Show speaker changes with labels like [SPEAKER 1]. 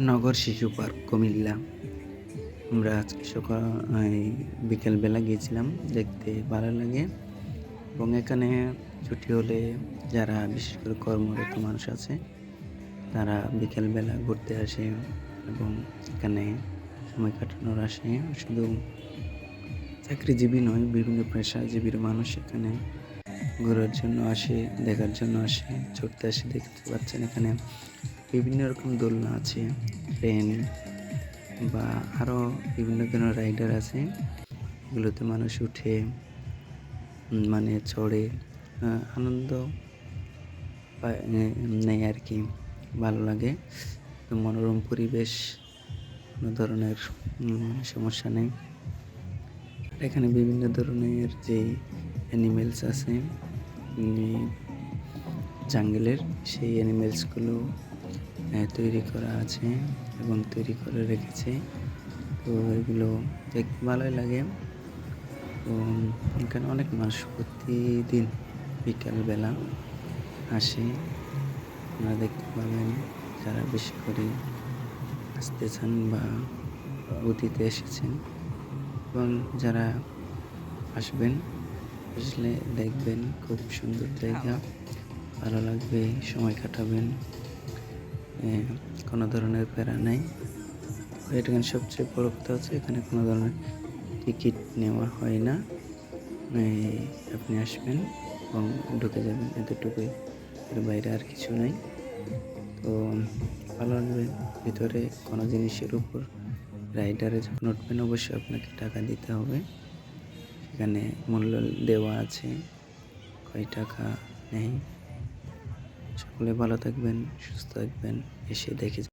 [SPEAKER 1] নগর শিশু পার্ক, কুমিল্লা। আমরা আজকে সকাল বিকেলবেলা গিয়েছিলাম, দেখতে ভালো লাগে। এবং এখানে ছুটি হলে যারা বিশেষ করে কর্মরত মানুষ আছে, তারা বিকেলবেলা ঘুরতে আসে এবং এখানে সময় কাটানোর আসে। শুধু চাকরিজীবী নয়, বিভিন্ন পেশাজীবীর মানুষ এখানে ঘোরার জন্য আসে, দেখার জন্য আসে চড়তে আসে, দেখতে পাচ্ছেন এখানে। বিভিন্ন রকম দোলনা আছে, ট্রেন বা আরও বিভিন্ন ধরনের রাইডার আছে। এগুলোতে মানুষ উঠে মানে চড়ে আনন্দ নেয় আর কি, ভালো লাগে। মনোরম পরিবেশ, কোনো ধরনের সমস্যা নেই। এখানে বিভিন্ন ধরনের যে অ্যানিমেলস আছে জাঙ্গলের সেই অ্যানিমেলসগুলো তৈরি করা আছে এবং তৈরি করে রেখেছে। তো এগুলো দেখতে ভালোই লাগে। তো এখানে অনেক মানুষ প্রতিদিন বিকালবেলা আসে। আপনারা দেখতে পাবেন যারা বেশি করে আসতে চান বা অতীতে এসেছেন। এবং যারা আসবেন, আসলে দেখবেন খুব সুন্দর জায়গা। ভালো লাগবে, সময় কাটাবেন। কোনো ধরনের প্যারা নেই। এখানে সবচেয়ে বড় কথা হচ্ছে এখানে কোনো ধরনের টিকিট নেওয়া হয় না। আপনি আসবেন এবং ঢুকে যাবেন, এতটুকুই। এর বাইরে আর কিছু নেই। তো ভালো লাগবে, ভিতরে কোনো জিনিসের উপর রাইডারে যখন উঠবেন, অবশ্যই আপনাকে টাকা দিতে হবে। সেখানে মূল্য দেওয়া আছে, কয় টাকা নেই। সকলে ভালো থাকবেন সুস্থ থাকবেন এসে দেখে